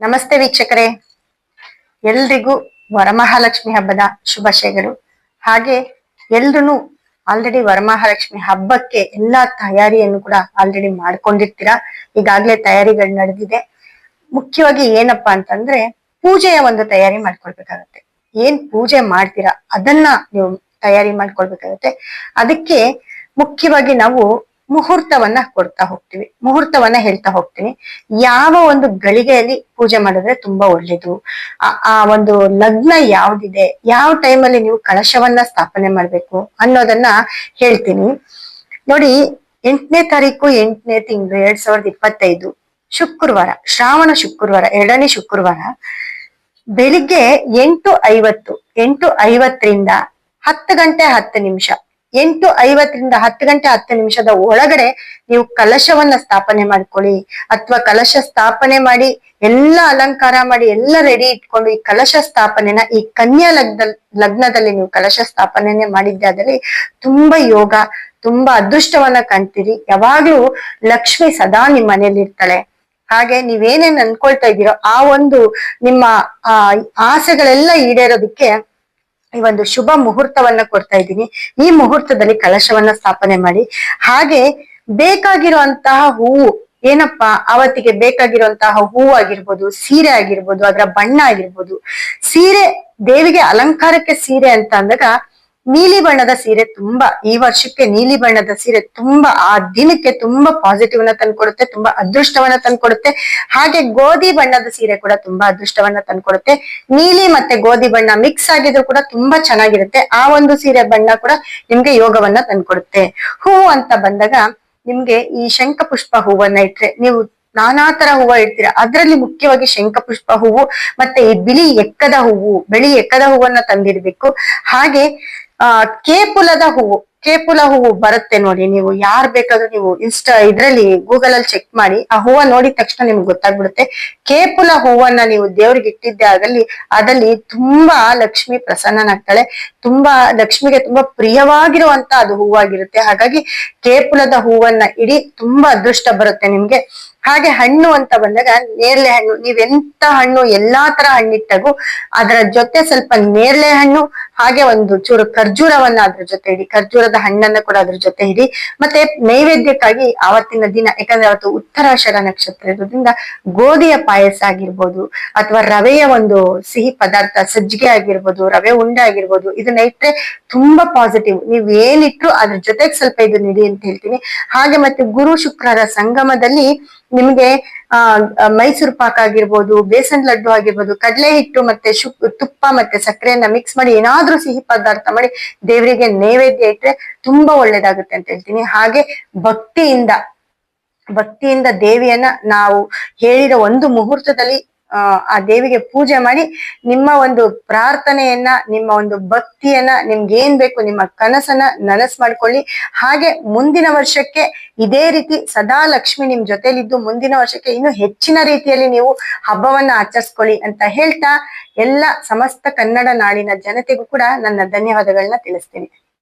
ನಮಸ್ತೆ ವೀಕ್ಷಕರೇ. ಎಲ್ರಿಗೂ ವರಮಹಾಲಕ್ಷ್ಮಿ ಹಬ್ಬದ ಶುಭಾಶಯಗಳು. ಹಾಗೆ ಎಲ್ರು ಆಲ್ರೆಡಿ ವರಮಹಾಲಕ್ಷ್ಮಿ ಹಬ್ಬಕ್ಕೆ ಎಲ್ಲಾ ತಯಾರಿಯನ್ನು ಕೂಡ ಆಲ್ರೆಡಿ ಮಾಡ್ಕೊಂಡಿರ್ತೀರಾ? ಈಗಾಗ್ಲೇ ತಯಾರಿಗಳು ನಡೆದಿದೆ. ಮುಖ್ಯವಾಗಿ ಏನಪ್ಪಾ ಅಂತಂದ್ರೆ ಪೂಜೆಯ ಒಂದು ತಯಾರಿ ಮಾಡ್ಕೊಳ್ಬೇಕಾಗತ್ತೆ. ಏನ್ ಪೂಜೆ ಮಾಡ್ತೀರಾ? ಅದನ್ನ ನೀವು ತಯಾರಿ ಮಾಡ್ಕೊಳ್ಬೇಕಾಗತ್ತೆ. ಅದಕ್ಕೆ ಮುಖ್ಯವಾಗಿ ನಾವು ಮುಹೂರ್ತವನ್ನ ಕೊಡ್ತಾ ಹೋಗ್ತೀವಿ. ಮುಹೂರ್ತವನ್ನ ಹೇಳ್ತಾ ಹೋಗ್ತೀನಿ. ಯಾವ ಒಂದು ಗಳಿಗೆಯಲ್ಲಿ ಪೂಜೆ ಮಾಡಿದ್ರೆ ತುಂಬಾ ಒಳ್ಳೇದು. ಆ- ಒಂದು ಲಗ್ನ ಯಾವ್ದಿದೆ, ಯಾವ ಟೈಮಲ್ಲಿ ನೀವು ಕಳಶವನ್ನ ಸ್ಥಾಪನೆ ಮಾಡ್ಬೇಕು ಅನ್ನೋದನ್ನ ಹೇಳ್ತೀನಿ. ನೋಡಿ, ಎಂಟನೇ ತಾರೀಕು ಎಂಟನೇ ತಿಂಗಳು ಎರಡ್ ಸಾವಿರದ ಇಪ್ಪತ್ತೈದು, ಶುಕ್ರವಾರ, ಶ್ರಾವಣ ಶುಕ್ರವಾರ, ಎರಡನೇ ಶುಕ್ರವಾರ, ಬೆಳಿಗ್ಗೆ ಎಂಟು ಐವತ್ತು, ಎಂಟು ಐವತ್ತರಿಂದ ಹತ್ತು ಗಂಟೆ ಹತ್ತು ನಿಮಿಷ ಎಂಟು ಐವತ್ತರಿಂದ ಹತ್ತು ಗಂಟೆ ಹತ್ತು ನಿಮಿಷದ ಒಳಗಡೆ ನೀವು ಕಲಶವನ್ನ ಸ್ಥಾಪನೆ ಮಾಡ್ಕೊಳ್ಳಿ. ಅಥವಾ ಕಲಶ ಸ್ಥಾಪನೆ ಮಾಡಿ, ಎಲ್ಲ ಅಲಂಕಾರ ಮಾಡಿ, ಎಲ್ಲ ರೆಡಿ ಇಟ್ಕೊಂಡು ಈ ಕಲಶ ಸ್ಥಾಪನೆನ, ಈ ಕನ್ಯಾ ಲಗ್ನ, ಲಗ್ನದಲ್ಲಿ ನೀವು ಕಲಶ ಸ್ಥಾಪನೆನೆ ಮಾಡಿದ್ದೆ ಆದಲ್ಲಿ ತುಂಬಾ ಯೋಗ, ತುಂಬಾ ಅದೃಷ್ಟವನ್ನ ಕಾಣ್ತೀರಿ ಯಾವಾಗ್ಲೂ ಲಕ್ಷ್ಮಿ ಸದಾ ನಿಮ್ ಮನೇಲಿ ಇರ್ತಾಳೆ. ಹಾಗೆ ನೀವೇನೇನ್ ಅನ್ಕೊಳ್ತಾ ಇದ್ದೀರೋ ಆ ಒಂದು ನಿಮ್ಮ, ಆ, ಆಸೆಗಳೆಲ್ಲ ಈಡೇರೋದಕ್ಕೆ ಈ ಒಂದು ಶುಭ ಮುಹೂರ್ತವನ್ನ ಕೊಡ್ತಾ ಇದ್ದೀನಿ. ಈ ಮುಹೂರ್ತದಲ್ಲಿ ಕಲಶವನ್ನ ಸ್ಥಾಪನೆ ಮಾಡಿ. ಹಾಗೆ ಬೇಕಾಗಿರುವಂತಹ ಹೂವು, ಏನಪ್ಪಾ? ಅವತ್ತಿಗೆ ಬೇಕಾಗಿರುವಂತಹ ಹೂವು ಆಗಿರ್ಬೋದು, ಸೀರೆ ಆಗಿರ್ಬೋದು, ಅದರ ಬಣ್ಣ ಆಗಿರ್ಬೋದು. ಸೀರೆ ದೇವಿಗೆ ಅಲಂಕಾರಕ್ಕೆ ಸೀರೆ ಅಂತ ಅಂದಾಗ ನೀಲಿ ಬಣ್ಣದ ಸೀರೆ ತುಂಬಾ ಈ ವರ್ಷಕ್ಕೆ ನೀಲಿ ಬಣ್ಣದ ಸೀರೆ ತುಂಬಾ ಆ ದಿನಕ್ಕೆ ತುಂಬಾ ಪಾಸಿಟಿವ್ ಅನ್ನ ತಂದ್ಕೊಡುತ್ತೆ, ತುಂಬಾ ಅದೃಷ್ಟವನ್ನ ತಂದ್ಕೊಡುತ್ತೆ. ಹಾಗೆ ಗೋಧಿ ಬಣ್ಣದ ಸೀರೆ ಕೂಡ ತುಂಬಾ ಅದೃಷ್ಟವನ್ನ ತಂದ್ಕೊಡುತ್ತೆ. ನೀಲಿ ಮತ್ತೆ ಗೋಧಿ ಬಣ್ಣ ಮಿಕ್ಸ್ ಆಗಿದ್ರು ಕೂಡ ತುಂಬಾ ಚೆನ್ನಾಗಿರುತ್ತೆ. ಆ ಒಂದು ಸೀರೆ ಬಣ್ಣ ಕೂಡ ನಿಮ್ಗೆ ಯೋಗವನ್ನ ತಂದ್ಕೊಡುತ್ತೆ. ಹೂವು ಅಂತ ಬಂದಾಗ ನಿಮ್ಗೆ ಈ ಶಂಖ ಪುಷ್ಪ ಹೂವನ್ನ ಇಟ್ರೆ ನೀವು ನಾನಾ ತರ ಹೂವ ಇಡ್ತೀರಾ. ಅದ್ರಲ್ಲಿ ಮುಖ್ಯವಾಗಿ ಶಂಖ ಪುಷ್ಪ ಹೂವು ಮತ್ತೆ ಈ ಬಿಳಿ ಎಕ್ಕದ ಹೂವು, ಬಿಳಿ ಎಕ್ಕದ ಹೂವನ್ನ ತಂದಿರ್ಬೇಕು ಹಾಗೆ ಕೇಪುಲದ ಹೂವು, ಕೇಪುಲ ಹೂವು ಬರುತ್ತೆ ನೋಡಿ, ನೀವು ಯಾರ್ ಬೇಕಾದ್ರೂ ನೀವು ಇನ್ಸ್ಟಾ ಇದ್ರಲ್ಲಿ ಗೂಗಲ್ ಅಲ್ಲಿ ಚೆಕ್ ಮಾಡಿ, ಆ ಹೂವ ನೋಡಿದ ತಕ್ಷಣ ನಿಮ್ಗೆ ಗೊತ್ತಾಗ್ಬಿಡುತ್ತೆ. ಕೇಪುಲ ಹೂವನ್ನ ನೀವು ದೇವ್ರಿಗೆ ಇಟ್ಟಿದ್ದೆ ಆಗಲ್ಲಿ ಅದಲ್ಲಿ ತುಂಬಾ ಲಕ್ಷ್ಮಿ ಪ್ರಸನ್ನನಾಗ್ತಾಳೆ. ತುಂಬಾ, ಲಕ್ಷ್ಮಿಗೆ ತುಂಬಾ ಪ್ರಿಯವಾಗಿರುವಂತ ಅದು ಹೂವಾಗಿರುತ್ತೆ. ಹಾಗಾಗಿ ಕೇಪುಲದ ಹೂವನ್ನ ಇಡಿ, ತುಂಬಾ ಅದೃಷ್ಟ ಬರುತ್ತೆ ನಿಮ್ಗೆ. ಹಾಗೆ ಹಣ್ಣು ಅಂತ ಬಂದಾಗ ನೇರಳೆ ಹಣ್ಣು, ನೀವೆಂತ ಹಣ್ಣು ಎಲ್ಲಾ ತರ ಹಣ್ಣಿಟ್ಟಾಗೂ ಅದರ ಜೊತೆ ಸ್ವಲ್ಪ ನೇರಳೆ ಹಣ್ಣು, ಹಾಗೆ ಒಂದು ಚೂರು ಖರ್ಜೂರವನ್ನ ಅದ್ರ ಜೊತೆ ಇಡಿ. ಖರ್ಜೂರದ ಹಣ್ಣನ್ನ ಕೂಡ ಅದ್ರ ಜೊತೆ ಇಡಿ. ಮತ್ತೆ ನೈವೇದ್ಯಕ್ಕಾಗಿ ಆವತ್ತಿನ ದಿನ, ಯಾಕಂದ್ರೆ ಅವತ್ತು ಉತ್ತರಾಷರ ನಕ್ಷತ್ರ ಇರೋದ್ರಿಂದ ಗೋಧಿಯ ಪಾಯಸ ಆಗಿರ್ಬೋದು, ಅಥವಾ ರವೆಯ ಒಂದು ಸಿಹಿ ಪದಾರ್ಥ, ಸಜ್ಜಿಗೆ ಆಗಿರ್ಬೋದು, ರವೆ ಉಂಡೆ ಆಗಿರ್ಬೋದು, ಇದನ್ನ ಇಟ್ರೆ ತುಂಬಾ ಪಾಸಿಟಿವ್ ನೀವ್ ಏನಿಟ್ರು ಅದ್ರ ಜೊತೆಗೆ ಸ್ವಲ್ಪ ಇದನ್ನ ಇಡಿ ಅಂತ ಹೇಳ್ತೀನಿ. ಹಾಗೆ ಮತ್ತೆ ಗುರು ಶುಕ್ರರ ಸಂಗಮದಲ್ಲಿ ನಿಮ್ಗೆ, ಆ ಮೈಸೂರು ಪಾಕ್ ಆಗಿರ್ಬೋದು, ಬೇಸನ್ ಲಡ್ಡು ಆಗಿರ್ಬೋದು ಕಡಲೆ ಹಿಟ್ಟು ಮತ್ತೆ ಶು, ತುಪ್ಪ ಮತ್ತೆ ಸಕ್ಕರೆಯನ್ನ ಮಿಕ್ಸ್ ಮಾಡಿ ಏನಾದ್ರೂ ಸಿಹಿ ಪದಾರ್ಥ ಮಾಡಿ ದೇವರಿಗೆ ನೈವೇದ್ಯ ಇಟ್ರೆ ತುಂಬಾ ಒಳ್ಳೇದಾಗುತ್ತೆ ಅಂತ ಹೇಳ್ತೀನಿ. ಹಾಗೆ ಭಕ್ತಿಯಿಂದ ಭಕ್ತಿಯಿಂದ ದೇವಿಯನ್ನ ನಾವು ಹೇಳಿದ ಒಂದು ಮುಹೂರ್ತದಲ್ಲಿ ಆ ದೇವಿಗೆ ಪೂಜೆ ಮಾಡಿ ನಿಮ್ಮ ಒಂದು ಪ್ರಾರ್ಥನೆಯನ್ನ, ನಿಮ್ಮ ಒಂದು ಭಕ್ತಿಯನ್ನ, ನಿಮ್ಗೆ ಏನ್ ಬೇಕು ನಿಮ್ಮ ಕನಸನ್ನ ನನಸ್ ಮಾಡ್ಕೊಳ್ಳಿ. ಹಾಗೆ ಮುಂದಿನ ವರ್ಷಕ್ಕೆ ಇದೇ ರೀತಿ ಸದಾ ಲಕ್ಷ್ಮಿ ನಿಮ್ ಜೊತೆಲಿದ್ದು ಮುಂದಿನ ವರ್ಷಕ್ಕೆ ಇನ್ನು ಹೆಚ್ಚಿನ ರೀತಿಯಲ್ಲಿ ನೀವು ಹಬ್ಬವನ್ನ ಆಚರಿಸ್ಕೊಳ್ಳಿ ಅಂತ ಹೇಳ್ತಾ ಎಲ್ಲ ಸಮಸ್ತ ಕನ್ನಡ ನಾಡಿನ ಜನತೆಗೂ ಕೂಡ ನನ್ನ ಧನ್ಯವಾದಗಳನ್ನ ತಿಳಿಸ್ತೀನಿ.